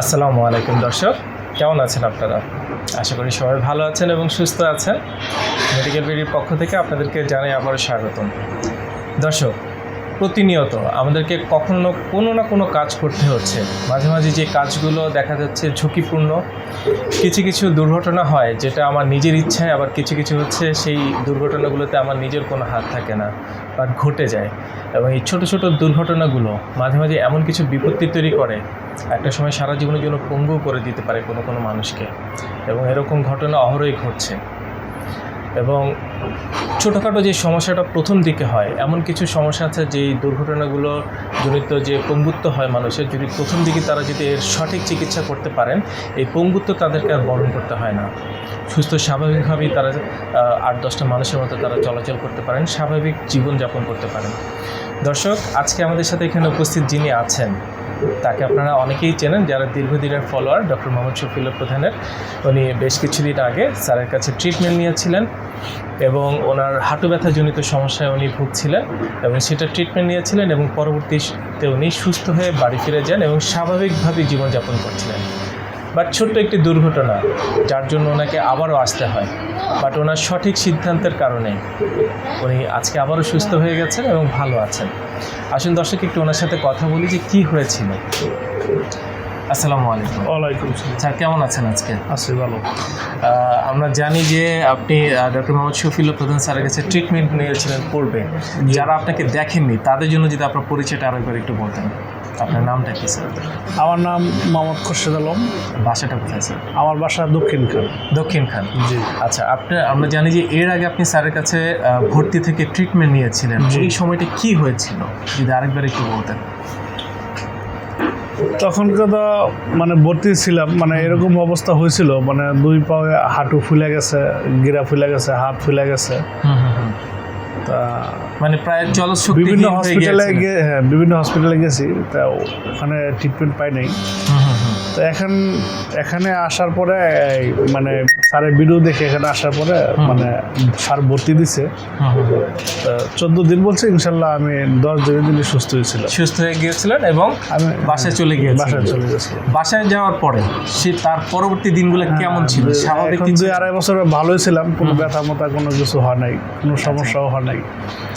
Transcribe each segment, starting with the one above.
আসসালামু আলাইকুম দর্শক, কেমন আছেন আপনারা? আশা করি সবাই ভালো আছেন এবং সুস্থ আছেন। মেডিকেল বিডির পক্ষ থেকে আপনাদেরকে জানাই আবারও স্বাগতম। দর্শক প্রতিনিয়ত আমাদেরকে কখনো কোনো না কোনো কাজ করতে হচ্ছে। মাঝে মাঝে যে কাজগুলো দেখা যাচ্ছে ঝুঁকিপূর্ণ, কিছু কিছু দুর্ঘটনা হয় যেটা আমার নিজের ইচ্ছায়, আবার কিছু কিছু হচ্ছে সেই দুর্ঘটনাগুলোতে আমার নিজের কোনো হাত থাকে না বাট ঘটে যায়। এবং এই ছোটো ছোটো দুর্ঘটনাগুলো মাঝে মাঝে এমন কিছু বিপত্তি তৈরি করে, একটা সময় সারা জীবনের জন্য পঙ্গু করে দিতে পারে কোনো কোনো মানুষকে। এবং এরকম ঘটনা অহরই ঘটছে। এবং ছোটোখাটো যে সমস্যাটা প্রথম দিকে হয়, এমন কিছু সমস্যা আছে যে দুর্ঘটনাগুলো জনিত যে পঙ্গুত্ব হয় মানুষের, যদি প্রথম দিকে তারা যদি এর সঠিক চিকিৎসা করতে পারেন, এই পঙ্গুত্ব তাদেরকে আর বরণ করতে হয় না। সুস্থ স্বাভাবিকভাবেই তারা আট, দশটা মানুষের মতো তারা চলাচল করতে পারেন, স্বাভাবিক জীবনযাপন করতে পারেন। দর্শক, আজকে আমাদের সাথে এখানে উপস্থিত যিনি আছেন তাকে আপনারা অনেকেই চেনেন যারা দীর্ঘদিনের ফলোয়ার ডক্টর মোহাম্মদ শফিউল্লা প্রধানের। উনি বেশ কিছুদিন আগে স্যারের কাছে ট্রিটমেন্ট নিয়েছিলেন এবং ওনার হাঁটু ব্যথাজনিত সমস্যায় উনি ভুগছিলেন এবং সেটা ট্রিটমেন্ট নিয়েছিলেন এবং পরবর্তীতে উনি সুস্থ হয়ে বাড়ি ফিরে যান এবং স্বাভাবিকভাবে জীবনযাপন করছিলেন। বাট ছোট্ট একটি দুর্ঘটনা, যার জন্য ওনাকে আবারও আসতে হয়। বাট ওনার সঠিক সিদ্ধান্তের কারণে উনি আজকে আবারও সুস্থ হয়ে গেছেন এবং ভালো আছেন। আসুন দর্শক, একটু ওনার সাথে কথা বলি যে কী হয়েছিল। আসসালামু আলাইকুম। ওয়ালাইকুম স্যার কেমন আছেন আজকে? আছি ভালো। আমরা জানি যে আপনি ডক্টর মোহাম্মদ শফিউল্লাহ প্রধান স্যারের কাছে ট্রিটমেন্ট নিয়েছিলেন পূর্বে। যারা আপনাকে দেখেননি তাদের জন্য যদি আপনার পরিচয়টা আরেকবার একটু বলতেন। আপনার নামটা কি স্যার? আমার নাম মোহাম্মদ খোরশেদ আলম। বাসাটা কোথায় স্যার? আমার বাসা দক্ষিণ খান। দক্ষিণ খান। জি। আচ্ছা আপনি আমরা জানি যে এর আগে আপনি স্যারের কাছে ভর্তি থেকে ট্রিটমেন্ট নিয়েছিলেন। ওই সময়টা কি হয়েছিল? যদি আরেকবার একটু বলতেন। তখন তো মানে ভর্তি ছিলাম মানে এরকম অবস্থা হয়েছিল মানে দুই পায়ে হাঁটু ফুলে গেছে গিরা ফুলে গেছে হাত ফুলে গেছে। তা মানে প্রায় জলশক্তি বিভিন্ন হসপিটালে গিয়ে হ্যাঁ বিভিন্ন হসপিটালে গেছি তা ওখানে ট্রিটমেন্ট পাই নাই। তো এখন এখানে আসার পরে মানে স্যারের ভিডিও দেখে এখানে আসার পরে মানে স্যার ভর্তি দিছে। চোদ্দ দিন বলছে ইনশাল্লাহ আমি দশ দিনের দিনই সুস্থ হয়েছিল সুস্থ হয়ে গিয়েছিলেন এবং আমি বাসায় চলে গিয়েছিলেন। বাসায় চলে গেছিলাম বাসায় যাওয়ার পরে সে তার পরবর্তী দিনগুলো কেমন ছিল? স্বাভাবিক এখন কি দুই আড়াই বছর ভালোই ছিলাম কোনো ব্যথা মতা কোনো কিছু হয় নাই কোনো সমস্যাও হয় নাই।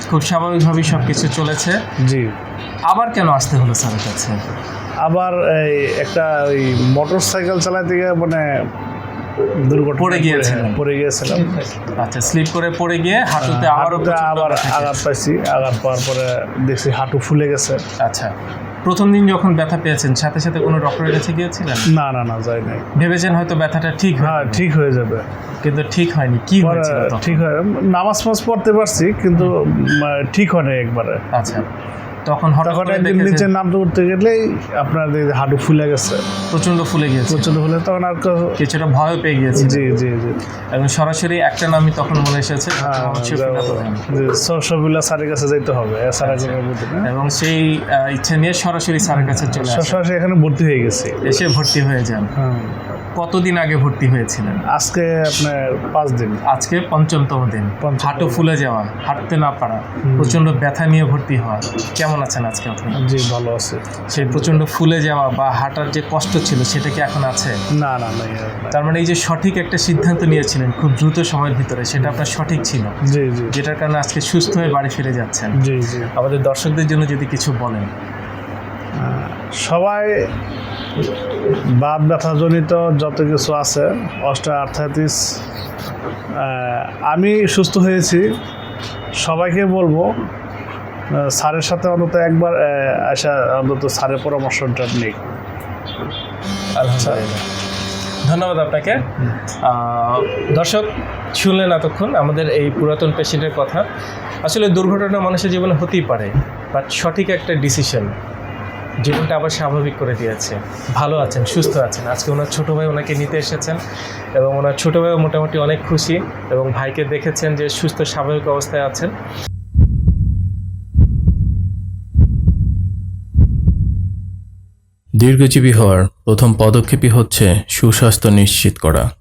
খুব স্বাভাবিকভাবেই সব কিছু চলেছে। জি। আবার কেন আসতে হলো স্যারের কাছে? আবার এই একটা ওই মোটর সাইকেল চালাতে গিয়ে মানে দুর্ঘটনা পড়ে গিয়েছিলেন। পড়ে গিয়েছিলাম। আচ্ছা স্লিপ করে পড়ে গিয়ে হাঁটুতে আবারও আবার আঘাত পাইছি। আঘাত পাওয়ার পরে দেখছি হাঁটু ফুলে গেছে। আচ্ছা প্রথম দিন যখন ব্যথা পেয়েছেন সাথে সাথে কোনো ডক্টরের কাছে গিয়েছিলেন? না না না যাই নাই। ভেবেছেন হয়তো ব্যথাটা ঠিক হ্যাঁ ঠিক হয়ে যাবে। কিন্তু ঠিক হয়নি কি হয়েছিল ঠিক হয় নামাজ ফাজ পড়তে পারছি কিন্তু ঠিক হয় নাই একবারে। আচ্ছা। তখন হঠাৎ একদিন নিচে নামতে উঠতে গেলেই আপনার হাঁটু ফুলে গেছে। প্রচণ্ড ফুলে গিয়েছে। প্রচণ্ড ফুলে তখন আর কিছুটা ভয় পেয়ে গিয়েছে জি জি জি। এবং সরাসরি একটা নামই তখন মনে এসেছে হ্যাঁ। সবগুলা স্যারের কাছে যাইতে হবে এছাড়া না এবং সেই ইচ্ছে নিয়ে সরাসরি স্যারের কাছে চলে সরাসরি এখানে ভর্তি হয়ে গেছি। এসে ভর্তি হয়ে যান। হ্যাঁ। কতদিন আগে ভর্তি হয়েছিলেন? আজকে আপনার পাঁচ দিন। আজকে পঞ্চমতম দিন। হাঁটু ফুলে যাওয়া হাঁটতে না পারা প্রচণ্ড ব্যথা নিয়ে ভর্তি হওয়া কেমন আছেন আজকে আপনি? জি ভালো আছে। সেই প্রচণ্ড ফুলে যাওয়া বা হাঁটার যে কষ্ট ছিল সেটা কি এখন আছে? না না না তার মানে এই যে সঠিক একটা সিদ্ধান্ত নিয়েছিলেন খুব দ্রুত সময়ের ভিতরে সেটা আপনার সঠিক ছিল। জি জি। যেটার কারণে আজকে সুস্থ হয়ে বাড়ি ফিরে যাচ্ছেন। জি জি। আমাদের দর্শকদের জন্য যদি কিছু বলেন। সবাই বাত ব্যথাজনিত যত কিছু আছে অস্টা আর্থাইটিস আমি সুস্থ হয়েছি। সবাইকে বলব স্যারের সাথে অন্তত একবার আসা অন্তত স্যারের পরামর্শটা নেই ধন্যবাদ আপনাকে। দর্শক, শুনলেন এতক্ষণ আমাদের এই পুরাতন পেশেন্টের কথা। আসলে দুর্ঘটনা মানুষের জীবনে হতেই পারে বাট সঠিক একটা ডিসিশন জীবনটা আবার স্বাভাবিক করে দিয়েছে। ভালো আছেন, সুস্থ আছেন। আজকে ওনার ছোটো ভাই ওনাকে নিতে এসেছেন এবং ওনার ছোটো ভাইও মোটামুটি অনেক খুশি এবং ভাইকে দেখেছেন যে সুস্থ, স্বাভাবিক অবস্থায় আছেন। দীর্ঘজীবী হওয়ার প্রথম পদক্ষেপই হচ্ছে সুস্বাস্থ্য নিশ্চিত করা।